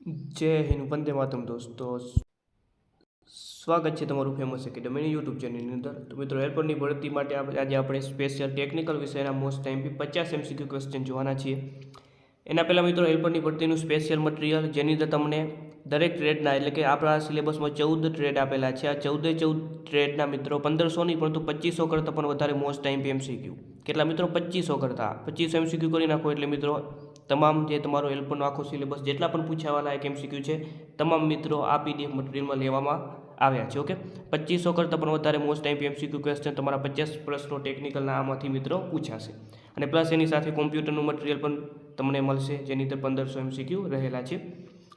જય હિન્દ, વંદે માતમ દોસ્તો. સ્વાગત છે તમારું ફેમસ એકેડમીની યુટ્યુબ ચેનલની અંદર. તો મિત્રો એરપોર્ટની ભરતી માટે આજે આપણે સ્પેશિયલ ટેકનિકલ વિષયના મોસ્ટ ટાઈમથી પચાસ એમસીક્યુ ક્વેશ્ચન જોવાના છીએ. એના પહેલાં મિત્રો, હેલ્પરની ભરતીનું સ્પેશિયલ મટીરિયલ જેની અંદર તમને દરેક ટ્રેડના એટલે કે આપણા સિલેબસમાં ચૌદ ટ્રેડ આપેલા છે. આ ચૌદે ચૌદ ટ્રેડના મિત્રો પંદરસો નહીં પરંતુ પચીસો કરતાં પણ વધારે મોસ્ટ ટાઈમ એમસીક્યુ કેટલા મિત્રો? પચીસો કરતાં. પચીસો એમસીક્યુ કરી નાખો એટલે મિત્રો તમામ જે તમારો હેલ્પનો આખો સિલેબસ જેટલા પણ પૂછાવાલા એક એમસીક્યુ છે, તમામ મિત્રો આ પીડીએફ મટીરિયલમાં લેવામાં આવ્યા છે ઓકે પચીસો કરતાં પણ વધારે મોસ્ટ ટાઈમ એમસીક્યુ ક્વેશ્ચન તમારા પચાસ પ્રશ્નો ટેકનિકલના આમાંથી મિત્રો પૂછાશે. અને પ્લસ એની સાથે કોમ્પ્યુટરનું મટીરિયલ પણ તમને મળશે, જેની અંદર પંદરસો એમસીક્યુ રહેલા છે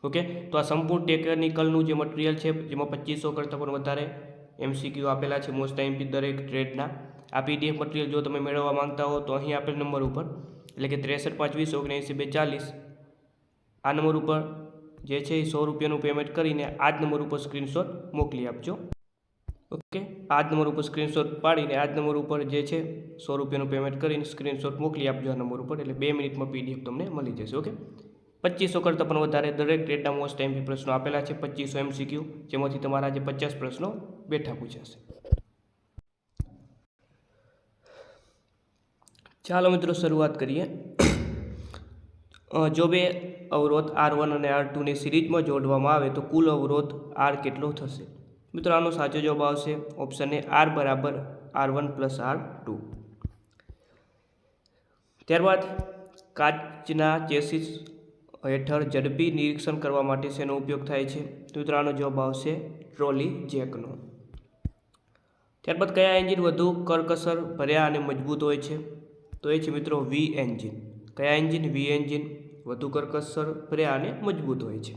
ઓકે તો આ સંપૂર્ણ ટેકનિકલનું જે મટીરિયલ છે, જેમાં પચીસો કરતાં પણ વધારે એમસીક્યુ આપેલા છે મોસ્ટ ટાઈમ દરેક ટ્રેડના આ પીડીએફ મટીરિયલ જો તમે મેળવવા માંગતા હો, તો અહીં આપેલ નંબર ઉપર એટલે કે ત્રેસઠ પાંચ વીસ ઓગણએંસી બે ચાલીસ આ નંબર ઉપર જે છે એ સો રૂપિયાનું પેમેન્ટ કરીને આ જ નંબર ઉપર સ્ક્રીનશોટ મોકલી આપજો. ઓકે આ જ નંબર ઉપર સ્ક્રીનશોટ પાડીને આ જ નંબર ઉપર જે છે સો રૂપિયાનું પેમેન્ટ કરીને સ્ક્રીનશોટ મોકલી આપજો આ નંબર ઉપર એટલે બે મિનિટમાં પીડીએફ તમને મળી જશે. ઓકે પચીસો કરતાં પણ વધારે દરેક ડેટા મોસ્ટ ટાઈમ પ્રશ્નો આપેલા છે. પચીસો એમસીક્યુ જેમાંથી તમારા જે પચાસ પ્રશ્નો બેઠા પૂછાશે. ચાલો મિત્રો શરૂઆત કરીએ. જો બે અવરોધ આર વન અને આર ટુને સિરીઝમાં જોડવામાં આવે તો કુલ અવરોધ આર કેટલો થશે? મિત્રો, આનો સાચો જવાબ આવશે ઓપ્શન એ આર બરાબર R one plus R two ત્યારબાદ કાચના ચેસીસ હેઠળ ઝડપી નિરીક્ષણ કરવા માટે શેનો ઉપયોગ થાય છે? તો મિત્રો, આનો જવાબ આવશે ટ્રોલી જેકનો. ત્યારબાદ કયા એન્જિન વધુ કરકસર, ભર્યા અને મજબૂત હોય છે? તો એ છે મિત્રો વી એન્જિન કયા એન્જિન વી એન્જિન વધુ કરકસર ભર્યા અને મજબૂત હોય છે.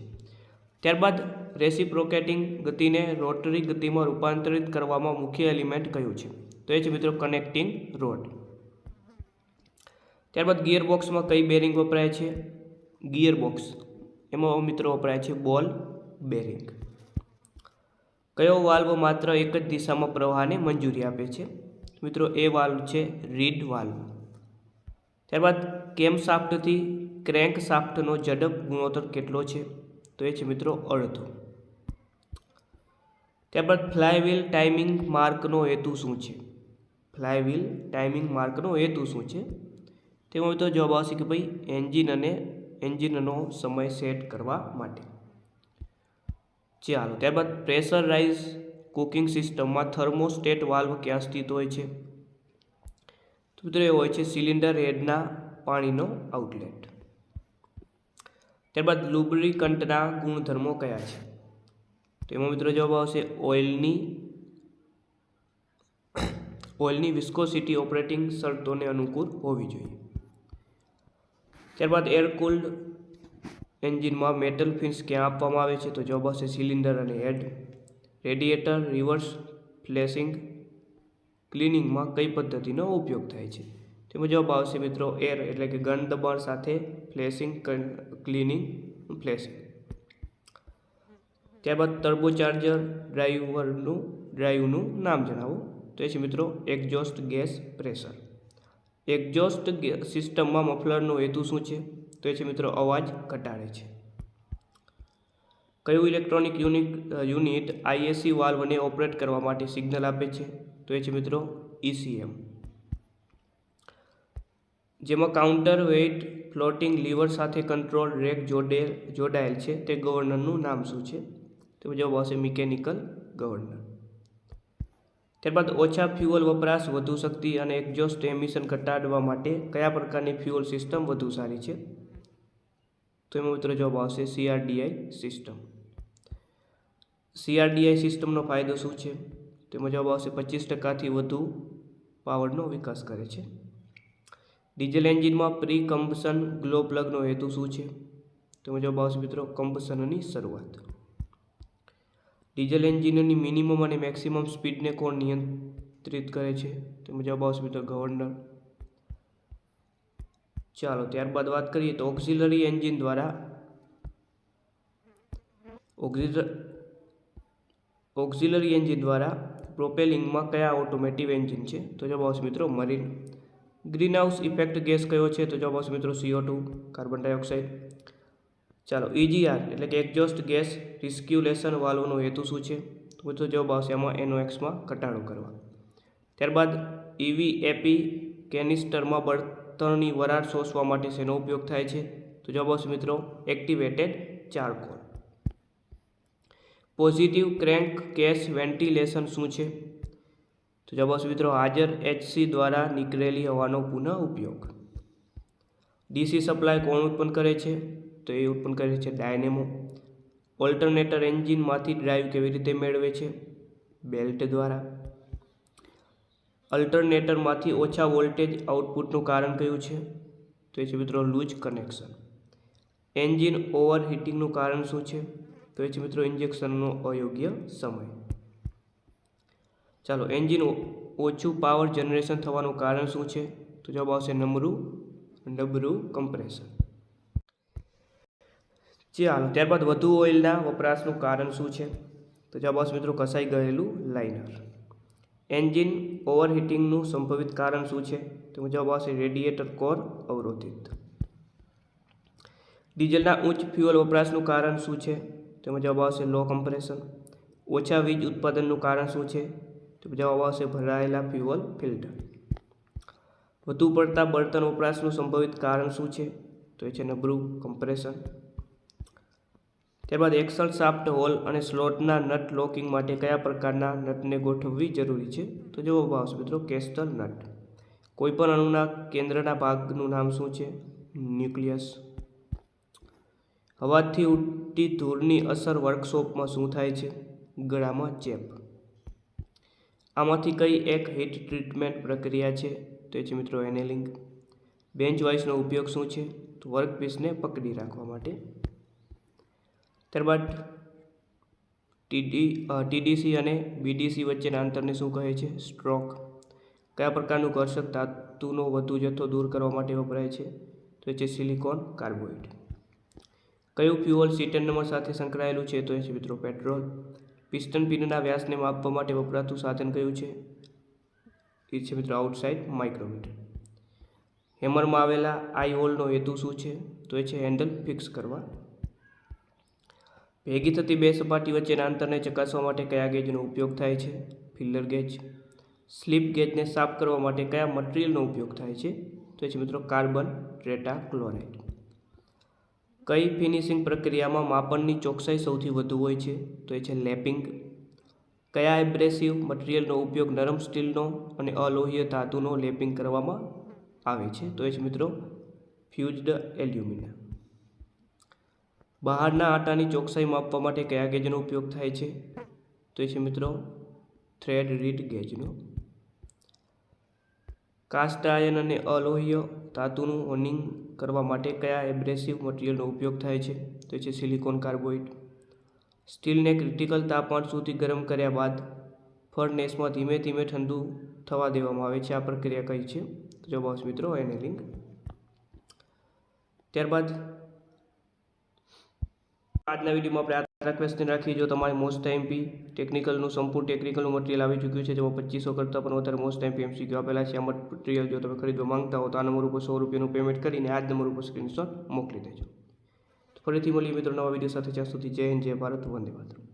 ત્યારબાદ રેસિપ્રોકેટિંગ ગતિને રોટરી ગતિમાં રૂપાંતરિત કરવામાં મુખ્ય એલિમેન્ટ કયું છે? તો એ છે મિત્રો કનેક્ટિંગ રોડ ત્યારબાદ ગિયર બોક્સમાં કઈ બેરિંગ વપરાય છે? ગિયર બોક્સ એમાં મિત્રો વપરાય છે બોલ બેરિંગ કયો વાલ્વ માત્ર એક જ દિશામાં પ્રવાહને મંજૂરી આપે છે? મિત્રો એ વાલ્વ છે રીડ વાલ્વ ત્યારબાદ કેમ સાફ્ટથી ક્રેન્ક સાફ્ટનો ઝડપ ગુણોત્તર કેટલો છે? તો એ છે મિત્રો અડધો. ત્યારબાદ ફ્લાયવ્હીલ ટાઈમિંગ માર્કનો હેતુ શું છે? ફ્લાયવ્હીલ ટાઈમિંગ માર્કનો હેતુ શું છે? તેમાં મિત્રો જવાબ આવશે કે ભાઈ એન્જિન અને એન્જિનનો સમય સેટ કરવા માટે. ચાલો, ત્યારબાદ પ્રેશરાઇઝ કુકિંગ સિસ્ટમમાં થર્મોસ્ટેટ વાલ્વ ક્યાં સ્થિત હોય છે? મિત્રો એ હોય છે સિલિન્ડર હેડના પાણીનો આઉટલેટ. ત્યારબાદ લુબ્રિકન્ટના ગુણધર્મો કયા છે? તો એમાં મિત્રો જવાબ આવશે ઓઇલની ઓઇલની વિસ્કોસિટી ઓપરેટિંગ શરતોને અનુકૂળ હોવી જોઈએ. ત્યારબાદ એર કુલ્ડ એન્જિનમાં મેટલ ફિન્સ ક્યાં આપવામાં આવે છે? તો જવાબ આવશે સિલિન્ડર અને હેડ. રેડિએટર, રિવર્સ, ફ્લેશિંગ ક્લિનિંગમાં કઈ પદ્ધતિનો ઉપયોગ થાય છે. તેમાં જવાબ આવશે મિત્રો એર એટલે કે ગન દબાણ સાથે ફ્લેશિંગ ક્લિનિંગ ફ્લેશિંગ. ત્યારબાદ ટર્બોચાર્જર, ડ્રાઈવરનું, ડ્રાઈવનું નામ જણાવો. તો એ છે મિત્રો એક્ઝોસ્ટ ગેસ પ્રેશર. એક્ઝોસ્ટ સિસ્ટમમાં મફલરનો હેતુ શું છે? તો એ છે મિત્રો અવાજ ઘટાડે છે. કયું ઇલેક્ટ્રોનિક યુનિટ યુનિટ આઈએસસી વાલ્વને ઓપરેટ કરવા માટે સિગ્નલ આપે છે? તો એ છે મિત્રો ઈસીએમ જેમાં કાઉન્ટર વેઇટ ફ્લોટિંગ લીવર સાથે કંટ્રોલ રેક જોડે, જોડાયેલ છે. તે ગવર્નરનું નામ શું છે? તો જવાબ આવશે મિકેનિકલ ગવર્નર ત્યારબાદ ઓછા ફ્યુઅલ વપરાશ, વધુ શક્તિ અને એક્ઝોસ્ટ એમિશન ઘટાડવા માટે કયા પ્રકારની ફ્યુઅલ સિસ્ટમ વધુ સારી છે? તો એમાં મિત્રો જવાબ આવશે સીઆરડીઆઈ સિસ્ટમ સીઆરડીઆઈ સિસ્ટમનો ફાયદો શું છે? તેમાં જવાબ આવશે પચીસ ટકાથી વધુ પાવરનો વિકાસ કરે છે. ડીઝલ એન્જિનમાં પ્રી કમ્પશન ગ્લો પ્લગનો હેતુ શું છે? તેમાં જવાબ આવશે મિત્રો કમ્બશનની શરૂઆત. ડીઝલ એન્જિનની મિનિમમ અને મેક્સિમમ સ્પીડને કોણ નિયંત્રિત કરે છે? તેમાં જવાબ આવશે મિત્રો ગવર્નર. ચાલો, ત્યારબાદ વાત કરીએ તો ઓક્સિલરી એન્જિન દ્વારા ઓક્સિલરી એન્જિન દ્વારા પ્રોપેલિંગમાં કયા ઓટોમેટિવ એન્જિન છે? તો જવાબ આવશે મિત્રો marine green house effect gas કયો છે? તો જવાબ આવશે મિત્રો સીઓ ટુ કાર્બન ડાયોક્સાઇડ ચાલો ઇજીઆર એટલે કે એક્ઝોસ્ટ ગેસ રિસ્ક્યુલેશન વાલ્વનો હેતુ શું છે? તો મિત્રો જવાબ આવશે એમાં એનો એક્સમાં ઘટાડો કરવા. ત્યારબાદ ઈવી એપી કેનિસ્ટરમાં બળતણની વરાળ શોષવા માટે શેનો ઉપયોગ થાય છે? તો જવાબ આવશે મિત્રો activated charcoal positive crankcase ventilation શું છે? તો જવાબ આવશે મિત્રો હાજર એચસી દ્વારા નીકળેલી હવાનો પુનઃ ઉપયોગ. ડીસી સપ્લાય કોણ ઉત્પન્ન કરે છે? તો એ ઉત્પન્ન કરે છે ડાયનેમો. ઓલ્ટરનેટર એન્જિનમાંથી ડ્રાઈવ કેવી રીતે મેળવે છે? બેલ્ટ દ્વારા. અલ્ટરનેટરમાંથી ઓછા વોલ્ટેજ આઉટપુટનું કારણ કયું છે? તો એ છે મિત્રો લૂઝ કનેક્શન. એન્જિન ઓવરહીટિંગનું કારણ શું છે? તો એ છે મિત્રો ઇન્જેક્શનનો અયોગ્ય સમય. ચાલો એન્જિન ઓછું પાવર જનરેશન થવાનું કારણ શું છે? તો જવાબ આવશે નમરું નબરું કમ્પ્રેશન ચાલો, ત્યારબાદ વધુ ઓઇલના વપરાશનું કારણ શું છે? તો જવાબ આવશે મિત્રો કસાઈ ગયેલું લાઇનર એન્જિન ઓવરહીટિંગનું સંભવિત કારણ શું છે? તો જવાબ આવશે રેડિએટર કોર અવરોધિત. ડીઝલના ઉચ્ચ ફ્યુઅલ વપરાશનું કારણ શું છે? તેમાં જવાબ આવશે લો કમ્પ્રેશન. ઓછા વીજ ઉત્પાદનનું કારણ શું છે? તો જવાબ આવશે ભરાયેલા ફ્યુઅલ ફિલ્ટર. વધુ પડતા બળતણ વપરાશનું સંભવિત કારણ શું છે? તો એ છે નબળું કમ્પ્રેશન. ત્યારબાદ એક્સલ શાફ્ટ હોલ અને સ્લોટના નટ લોકિંગ માટે કયા પ્રકારના નટને ગોઠવવી જરૂરી છે? તો જવાબ આવશે મિત્રો કેસ્ટલ નટ. કોઈપણ અણુના કેન્દ્રના ભાગનું નામ શું છે? ન્યુક્લિયસ. હવાથી ઉડતી ધૂળની અસર વર્કશોપમાં શું થાય છે? ગળામાં ચેપ. આમાંથી કઈ એક હીટ ટ્રીટમેન્ટ પ્રક્રિયા છે? તો એ છે મિત્રો એનેલિંગ. બેન્ચ વાઇસનો ઉપયોગ શું છે? તો વર્કપીસને પકડી રાખવા માટે. ત્યારબાદ ટીડી ટીડીસી અને બીડીસી વચ્ચેના અંતરને શું કહે છે? સ્ટ્રોક. કયા પ્રકારનું ઘર્ષક ધાતુનો વધુ જથ્થો દૂર કરવા માટે વપરાય છે? તો એ છે સિલિકોન કાર્બોઇડ કયું ફ્યુઅલ સીટન નંબર સાથે સંકળાયેલું છે? તો એ છે મિત્રો પેટ્રોલ. પિસ્ટન પિનના વ્યાસને માપવા માટે વપરાતું સાધન કયું છે? એ છે મિત્રો આઉટસાઇડ માઇક્રોમીટર. હેમરમાં આવેલા આઈ હોલનો હેતુ શું છે? તો એ છે હેન્ડલ ફિક્સ કરવા. ભેગી થતી બે સપાટી વચ્ચેના અંતરને ચકાસવા માટે કયા ગેજનો ઉપયોગ થાય છે? Feeler gauge. સ્લીપ ગેજને સાફ કરવા માટે કયા મટીરિયલનો ઉપયોગ થાય છે? તો એ છે મિત્રો કાર્બન ટ્રેટા ક્લોરાઇડ કઈ ફિનિશિંગ પ્રક્રિયામાં માપનની ચોકસાઈ સૌથી વધુ હોય છે? તો એ છે લેપિંગ. કયા એબ્રેસિવ મટીરિયલનો ઉપયોગ નરમ સ્ટીલનો અને અલોહીય ધાતુનો લેપિંગ કરવામાં આવે છે? તો એ છે મિત્રો, ફ્યુઝડ એલ્યુમિના બહારના આટાની ચોકસાઈ માપવા માટે કયા ગેજનો ઉપયોગ થાય છે? તો એ છે મિત્રો, થ્રેડ રીડ ગેજનો. કાસ્ટ આયન અને અલોહીય ધાતુનું હોનિંગ કરવા માટે કયા એબ્રેસિવ મટીરિયલનો ઉપયોગ થાય છે? તો છે સિલિકોન કાર્બોઇડ સ્ટીલને ક્રિટિકલ તાપમાન સુધી ગરમ કર્યા બાદ ફર્નેસમાં ધીમે ધીમે ઠંડુ થવા દેવામાં આવે છે. આ પ્રક્રિયા કઈ છે? તો જવાબ આવશે મિત્રો એનેલિંગ ત્યારબાદ આજના વિડીયોમાં આપણે આ ક્વેશ્ચન રાખીએ. જો તમારે મોસ્ટ એમપી ટેકનિકલનું સંપૂર્ણ ટેકનિકલનું મટીરિયલ આવી ચૂક્યું છે, જેમાં પચીસો કરતાં પણ વધારે મોસ્ટ એમપી એમસીક્યુ આપેલા છે, આ મટીરિયલ જો તમે ખરીદવા માંગતા હો તો આ નંબર ઉપર સો રૂપિયાનું પેમેન્ટ કરીને આ જ નંબર ઉપર સ્ક્રીનશોટ મોકલી દેજો. ફરીથી મળીએ મિત્રો નવા વીડિયો સાથે. જ્યાં સુધી જય હિન્દ, જય ભારત, વંદે માતરમ.